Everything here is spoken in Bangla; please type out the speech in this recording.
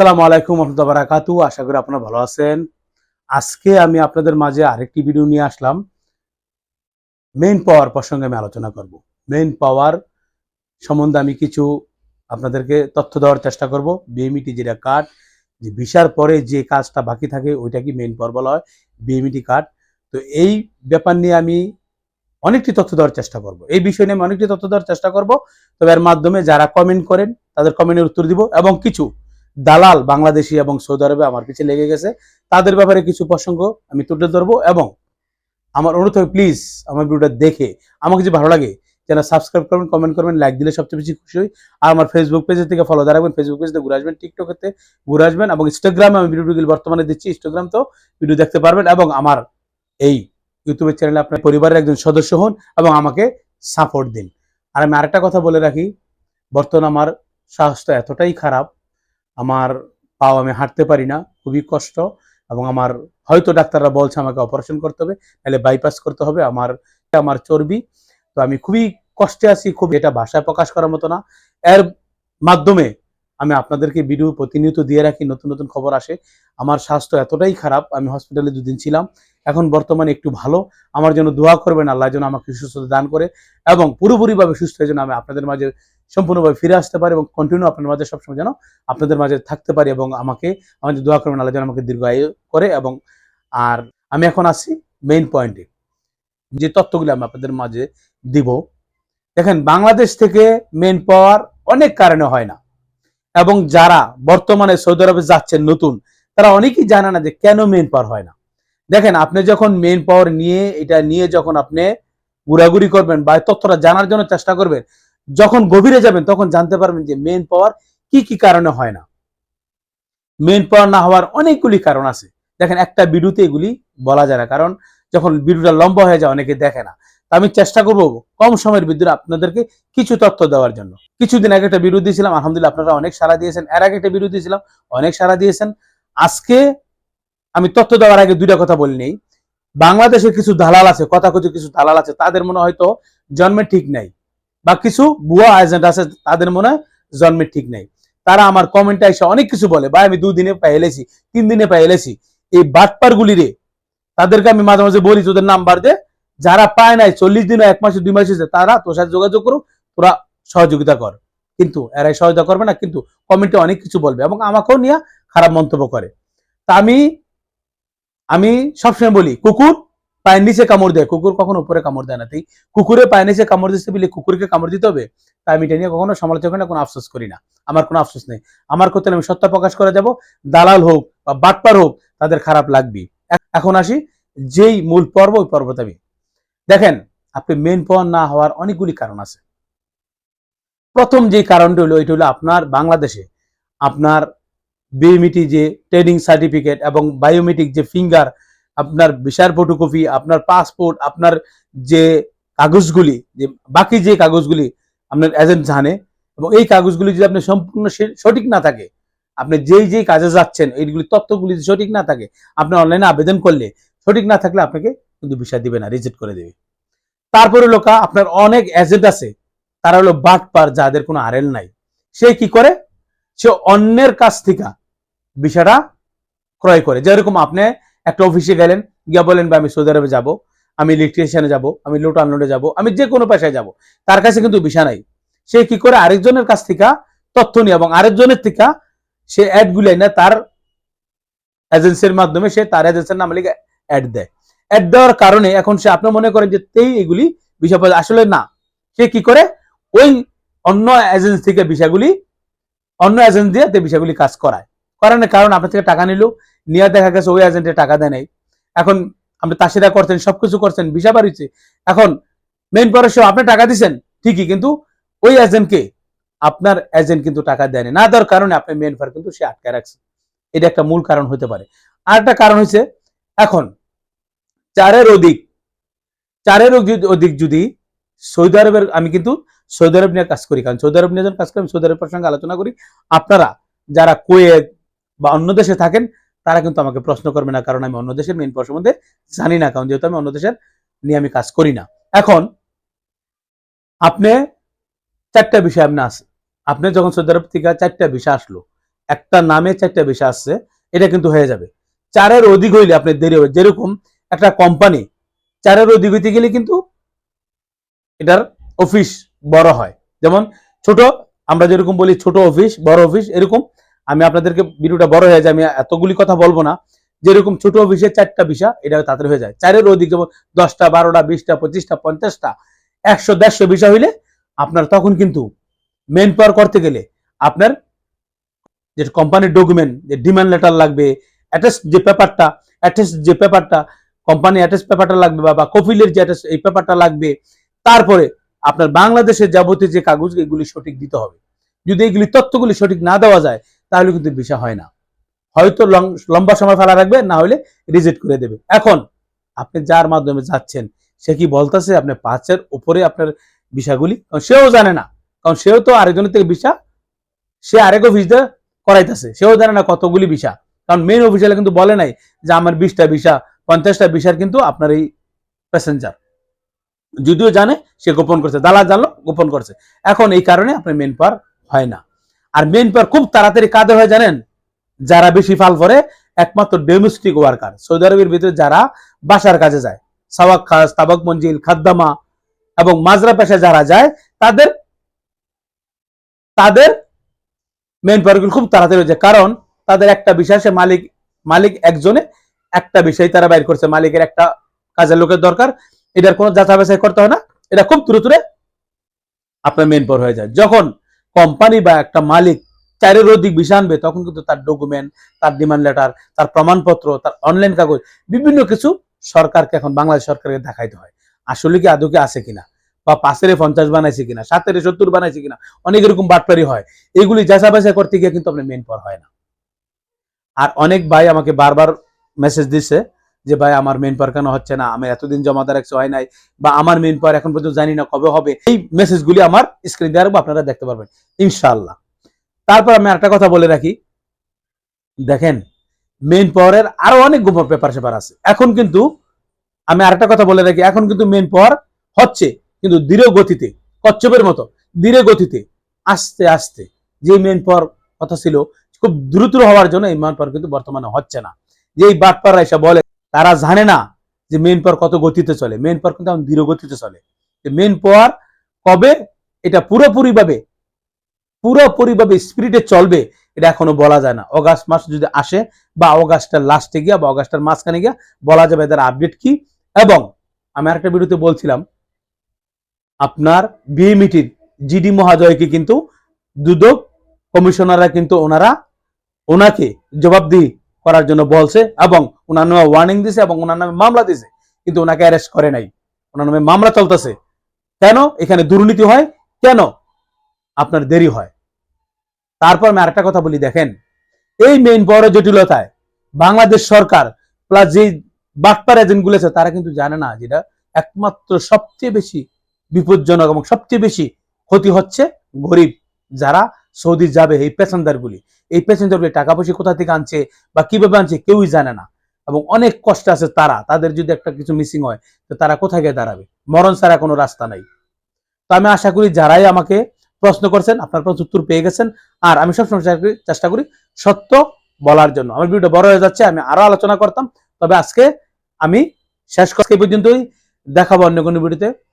আসসালামু আলাইকুম রহমতুল্লাহ বারাকাতু আশা করি আপনারা ভালো আছেন। আজকে আমি আপনাদের মাঝে আরেকটি ভিডিও নিয়ে আসলাম। মেন পাওয়ার প্রসঙ্গে আমি আলোচনা করব। মেন পাওয়ার সম্বন্ধে আমি কিছু আপনাদেরকে তথ্য দেওয়ার চেষ্টা করব। বিএমইটি যেটা কার্ড যে ভিসার পরে যে কাজটা বাকি থাকে ওইটা কি মেইন পাওয়ার বলা হয় বিএমইটি কার্ড তো এই ব্যাপার নিয়ে আমি অনেকটি তথ্য দেওয়ার চেষ্টা করব। এই বিষয় নিয়ে আমি অনেকটি তথ্য দেওয়ার চেষ্টা করব। তবে এর মাধ্যমে যারা কমেন্ট করেন, তাদের কমেন্টের উত্তর দিব এবং কিছু দালাল বাংলাদেশি এবং সৌদি আরবে আমার পিছিয়ে লেগে গেছে। তাদের ব্যাপারে কিছু প্রসঙ্গ আমি তুলে ধরবো এবং আমার অনুরোধ হবে প্লিজ আমার ভিডিওটা দেখে। আমার কিছু ভালো লাগে যেন সাবস্ক্রাইব করবেন কমেন্ট করবেন লাইক দিলে সবচেয়ে বেশি খুশি হই। আর আমার ফেসবুক পেজ থেকে ফলো রাখবেন। ফেসবুক পেজ ঘুরে আসবেন টিকটকেতে ঘুরে আসবেন এবং ইনস্টাগ্রামে আমি ভিডিওগুলি বর্তমানে দিচ্ছি। ইনস্টাগ্রাম তো ভিডিও দেখতে পারবেন এবং আমার এই ইউটিউবের চ্যানেলে আপনার পরিবারের একজন সদস্য হন এবং আমাকে সাপোর্ট দিন। আর আমি আরেকটা কথা বলে রাখি, বর্তমান আমার স্বাস্থ্য এতটাই খারাপ আমার পাও আমি হাঁটতে পারি না, খুবই কষ্ট এবং আমার হয়তো ডাক্তাররা বলছে আমাকে অপারেশন করতে হবে তাহলে বাইপাস করতে হবে, আমার আমার চর্বি। তো আমি খুবই কষ্টে আছি, খুব এটা ভাষায় প্রকাশ করার মতো না। এর মাধ্যমে আমি আপনাদেরকে ভিডিও প্রতিনিয়ত দিয়ে রাখি, নতুন নতুন খবর আসে। আমার স্বাস্থ্য এতটাই খারাপ, আমি হসপিটালে দুদিন ছিলাম, এখন বর্তমানে একটু ভালো। আমার জন্য দোয়া করবেন, আল্লাহ যেন আমাকে সুস্থতা দান করে এবং পুরোপুরিভাবে সুস্থ হয়ে যেন আমি আপনাদের মাঝে সম্পূর্ণভাবে ফিরে আসতে পারি এবং কন্টিনিউ আপনার মাঝে সবসময় যেন আপনাদের মাঝে থাকতে পারি এবং আমাকে, আমাদের দোয়া করবেন আল্লাহ যেন আমাকে দীর্ঘায়ু করে এবং আর আমি এখন আসি মেইন পয়েন্টে যে তথ্যগুলো আমি আপনাদের মাঝে দিব। দেখেন, বাংলাদেশ থেকে মেন পাওয়ার অনেক কারণে হয় না। এবং যারা বর্তমানে সৌদি আরবে যাচ্ছেন নতুন, তারা অনেকেই জানে না যে কেন মেন পাওয়ার হয় না। দেখেন, আপনি যখন মেন পাওয়ার নিয়ে, এটা নিয়ে যখন আপনি ঘোরাঘুরি করবেন বা তথ্যটা জানার জন্য চেষ্টা করবেন যখন গভীরে যাবেন, তখন জানতে পারবেন যে মেন পাওয়ার কি কি কারণে হয় না। মেন পাওয়ার না হওয়ার অনেকগুলি কারণ আছে। দেখেন, একটা ভিডিওতে এগুলি বলা যায় না। কারণ যখন ভিডিওটা লম্বা হয়ে যায়, অনেকে দেখে না। আমি চেষ্টা করব কম সময়ের ভিতরে আপনাদেরকে কিছু তথ্য দেওয়ার জন্য। কিছুদিন আগে একটা ভিডিও দিয়েছিলাম আলহামদুলিল্লাহ আপনারা অনেক সাড়া দিয়েছেন। এর আগে একটা ভিডিও দিয়েছিলাম অনেক সাড়া দিয়েছেন। আজকে আমি তথ্য দেওয়ার আগে দুইটা কথা বলি নেই। বাংলাদেশের কিছু দালাল আছে কথা কিছু কিছু দালাল আছে, তাদের মনে হয়তো জন্মের ঠিক নাই। বা কিছু ভুয়া এজেন্ট আছে, তাদের মনে জন্মের ঠিক নাই। তারা আমার কমেন্টে এসে অনেক কিছু বলে, ভাই, আমি দুদিনে পাই এলেছি তিন দিনে পাই এলেছি এই বাটপার গুলিরে তাদেরকে আমি মাঝে মাঝে বলি তোদের নাম্বার দে। যারা পায় নাই, চল্লিশ দিন, এক মাসে, দুই মাসে, তারা তোর সাথে যোগাযোগ করুক, তোরা সহযোগিতা কর। কিন্তু এরাই সহযোগিতা করবে না, কিন্তু কমেন্টে অনেক কিছু বলবে এবং আমাকেও নিয়ে খারাপ মন্তব্য করে। তা আমি আমি সবসময় বলি, কুকুর পায়ের নিচে কামড় দেয়। কুকুর কখনো উপরে কামড় দেয় না। তাই কুকুরে পায়ের নিচে কামড় দিতে বলে কুকুরকে কামড় দিতে হবে, তাই আমি এটা নিয়ে কখনো সমালোচনা কোনো আফসোস করি না। আমার কোনো আফসোস নেই। আমার করতে আমি সত্য প্রকাশ করে যাব, দালাল হোক বা বাটপার হোক, তাদের খারাপ লাগবে এখন আসি যেই মূল পর্ব, ওই পর্বতে আমি। দেখেন, আপনি মেন পাওয়ার না হওয়ার অনেকগুলি কারণ আছে। প্রথম যে কারণটা হলো, এটা হলো আপনার বাংলাদেশে আপনার বিএমইটি যে ট্রেনিং সার্টিফিকেট এবং বায়োমেট্রিক যে ফিঙ্গার আপনার ভিসার ফটোকপি আপনার পাসপোর্ট আপনার যে কাগজগুলি, যে বাকি যে কাগজগুলি আপনার এজেন্ট জানে এবং এই কাগজগুলি যদি আপনি সম্পূর্ণ সঠিক না থাকে, আপনি যেই যেই কাজে যাচ্ছেন, এইগুলি তথ্যগুলি যদি সঠিক না থাকে, আপনি অনলাইনে আবেদন করলে সঠিক না থাকলে আপনাকে কিন্তু ভিসা দিবে না রিজেক্ট করে দেবে। তারপরে লোকা, আপনার অনেক এজেন্ট আছে, তারা হলো বাটপার যাদের কোনো আরেল নাই। সে কি করে? সে অন্যের কাছ থেকে ভিসাটা ক্রয় করে। যেরকম আপনি একটা অফিসে গেলেন, গিয়া বলেন বা আমি সৌদি আরবে যাব, আমি ইলেকট্রিশিয়ানে যাব, আমি লোট আনলোডে যাব, আমি যে কোনো পেশায় যাব। তার কাছে কিন্তু ভিসা নাই। সে কি করে আরেকজনের কাছ থেকে তথ্য নিয়ে এবং আরেকজনের থেকে সে অ্যাড গুলাই না তার এজেন্সির মাধ্যমে সে তার এজেন্সির নাম লিখে অ্যাড দেয়। অ্যাড দেওয়ার কারণে এখন সে আপনি মনে করেন যে তেই এগুলি বিষয় আসলে না, সে কি করে? ওই অন্য এজেন্সি থেকে বিষয়গুলি, অন্য এজেন্ট দিয়ে বিষয়গুলি কাজ করায়। করানোর কারণ আপনার থেকে টাকা নিল নিয়ে দেখা গেছে ওই এজেন্টে টাকা দেয় নাই। এখন আপনি তাসিরা করছেন, সবকিছু করছেন, ভিসা বাড়িছে এখন মেইন পরের আপনি টাকা দিচ্ছেন ঠিকই, কিন্তু ওই এজেন্টকে আপনার এজেন্ট কিন্তু টাকা দেয়নি না দেওয়ার কারণে আপনি মেন ফার কিন্তু সে আটকে রাখছে। এটা একটা মূল কারণ হতে পারে। আর একটা কারণ হচ্ছে এখন চারের অধিক, চারের অধিক- যদি সৌদি আরবের, আমি কিন্তু সৌদি আরব নিয়ে কাজ করি। কারণ সৌদি আরব নিয়ে যখন কাজ করি, আমি সৌদি আরবের সঙ্গে আলোচনা করি। আপনারা যারা কুয়েত বা অন্য দেশে থাকেন তারা কিন্তু আমাকে প্রশ্ন করবে না, কারণ আমি অন্য দেশের মেইন পর সম্বন্ধে জানি না, কারণ যেহেতু আমি অন্য দেশের, নিয়ে আমি কাজ করি না। এখন, আপনি চারটা বিষয় আপনি আছে আপনি যখন সৌদি আরব থেকে চারটা বিষয় আসলো, একটা নামে চারটা ভিসা আসছে, এটা কিন্তু হয়ে যাবে। চারের অধিক হইলে আপনি দেরি হবে। যেরকম একটা কোম্পানি চারের অধিক হইতে গেলে কিন্তু এটার অফিস বড় হয়। যেমন ছোট, আমরা যেরকম বলি ছোট অফিস বড় অফিস এরকম আমি আপনাদেরকে ভিডিওটা বড় হয়ে যায়, আমি এতগুলি কথা বলব না। যেরকম ছোট অফিসে চারটা ভিসা, এটা তাড়াতাড়ি হয়ে যায়। চারের অধিক যেমন দশটা, বারোটা, বিশটা, পঁচিশটা, পঞ্চাশটা, একশো, দেড়শো ভিসা হইলে আপনার তখন কিন্তু মেন পাওয়ার করতে গেলে আপনার যে কোম্পানির ডকুমেন্ট যে ডিমান্ড লেটার লাগবে অ্যাটাচ যে পেপারটা অ্যাটাচ যে পেপারটা কোম্পানি অ্যাটাচ পেপারটা লাগবে বা- কপিলের যে attach এই পেপারটা লাগবে, তারপরে আপনার বাংলাদেশের যাবতীয় যে কাগজ এগুলি সঠিক দিতে হবে। যদি এগুলি তথ্যগুলি সঠিক না দেওয়া যায় তাহলে কিন্তু ভিসা হয় না। হয়তো লম্বা সময় ফেলা রাখবে, না হলে রিজেক্ট করে দেবে। এখন আপনি যার মাধ্যমে যাচ্ছেন, সে কি বলতেছে আপনি পাঁচের উপরে আপনার ভিসাগুলি কারণ সেও জানে না। কারণ সেও তো আরেকজনের থেকে ভিসা সে আরেক অফিস দিয়ে করাইতেছে। সেও জানে না কতগুলি ভিসা কারণ মেন অফিসারে কিন্তু বলে নাই যে আমার বিশটা ভিসা পঞ্চাশটা ভিসার কিন্তু আপনার এই প্যাসেঞ্জার যদিও জানে, সে গোপন করছে। দালাল জানলো, গোপন করছে। এখন এই কারণে আপনার মেন পার হয় না। আর মেন পাওয়ার খুব তাড়াতাড়ি কাদের হয় জানেন? যারা বেশি ফাল করে, একমাত্র ডোমেস্টিক ওয়ার্কার সৌদি আরবের ভিতরে যারা বাসার কাজে যায়। সাওয়াক খাস, তাবাক মঞ্জিল, খাদ্দামা এবং মাজরা পেশায় যারা যায়, তাদের তাদের মেন পাওয়ারগুলো খুব তাড়াতাড়ি হয়ে যায়। কারণ তাদের একটা বিষয় মালিক মালিক একজনে একটা বিষয় তারা বাইর করছে, মালিকের একটা কাজের লোকের দরকার। এটার কোনো যাচাই বাছাই করতে হয় না। এটা খুব দ্রুত আপনার মেন পাওয়ার হয়ে যায়। যখন কোম্পানি বা একটা মালিক চারের অধিক বিষয় আনবে, তখন কিন্তু তার ডকুমেন্ট তার ডিমান্ড লেটার তার প্রমাণপত্র, তার অনলাইন কাগজ, বিভিন্ন কিছু সরকারকে এখন বাংলাদেশ সরকারকে দেখাইতে হয়। আসলে কি আদৌ কি আছে কিনা? বা পাঁচের পঞ্চাশ বানাইছে কিনা? সাতের সত্তর বানাইছে কিনা? অনেক এরকম বাটপারি হয়। এগুলি যাচাই বাছাই করতে গিয়ে কিন্তু আপনার মেন পর হয় না। আর অনেক ভাই আমাকে বারবার মেসেজ দিচ্ছে যে ভাই আমার মেন পাওয়ার কেন হচ্ছে না? আমি এতদিন জমা দেওয়ার একশো হয় নাই বা আমার মেন পাওয়ার এখন পর্যন্ত জানি না কবে হবে। এই মেসেজগুলি আমার স্ক্রিন রাখব আপনারা দেখতে পারবেন, ইনশাআল্লাহ। তারপর আমি একটা কথা বলে রাখি। দেখেন মেন পাওয়ারের আরও অনেক গোপন পেপার সেপার আছে। এখন কিন্তু আমি আরেকটা কথা বলে রাখি। এখন কিন্তু মেন পাওয়ার হচ্ছে কিন্তু দৃঢ় গতিতে, কচ্ছপের মতো, ধীরে গতিতে, আস্তে আস্তে। যে মেন পাওয়ার কথা ছিল, খুব দ্রুত হওয়ার জন্য এই মেন পাওয়ার কিন্তু বর্তমানে হচ্ছে না। যে এই বাটপাররা এসে বলে তারা জানে না যে মেন পাওয়ার কত গতিতে চলে। মেন পাওয়ার কিন্তু এখন ধীর গতিতে চলে। মেন পাওয়ার কবে এটা পুরোপুরিভাবে পুরোপুরিভাবে পুরোপুরি স্পিরিটে চলবে, এটা এখনও বলা যায় না। অগাস্ট মাস যদি আসে বা অগাস্টের লাস্টে গিয়া বা অগাস্টের মাঝখানে গিয়া বলা যাবে এদের আপডেট কি। এবং আমি আরেকটা ভিডিওতে বলছিলাম, আপনার বিএমিটির জিডি মহাজয়কে কিন্তু দুদক কমিশনাররা কিন্তু ওনারা, ওনাকে জবাবদিহি করার জন্য বলছে এবং ওনার নামে ওয়ার্নিং দিছে এবং ওনার নামে মামলা দিছে, কিন্তু ওনাকে অ্যারেস্ট করে নাই। ওনার নামে মামলা চলতেছে। কেন? এখানে দুর্নীতি হয়। কেন? আপনার দেরি হয়। তারপর আমি আরেকটা কথা বলি, দেখেন, এই মেইন বড় জটিলতায় বাংলাদেশ সরকার প্লাস যে বাটপার এজেন্টগুলো আছে, তারা কিন্তু জানে না যেটা একমাত্র সবচেয়ে বেশি বিপজ্জনক এবং সবচেয়ে বেশি ক্ষতি হচ্ছে গরিব যারা সৌদি যাবে, এই প্যাসেঞ্জারগুলি এই প্যাসেঞ্জারগুলি টাকা পয়সা কোথা থেকে আনছে বা কীভাবে আনছে কেউই জানে না। এবং অনেক কষ্ট আছে তারা, তাদের যদি একটা কিছু মিসিং হয়, তো তারা কোথায় গিয়ে দাঁড়াবে? মরণ ছাড়া কোনো রাস্তা নাই। তো আমি আশা করি যারাই আমাকে প্রশ্ন করছেন, আপনার প্রশ্ন উত্তর পেয়ে গেছেন, আর আমি সবসময় চেষ্টা করি- সত্য বলার জন্য। আমার ভিডিওটা বড় হয়ে যাচ্ছে, আমি আরও আলোচনা করতাম। তবে আজকে আমি শেষ এই পর্যন্তই। দেখাবো অন্য কোনো ভিডিওতে।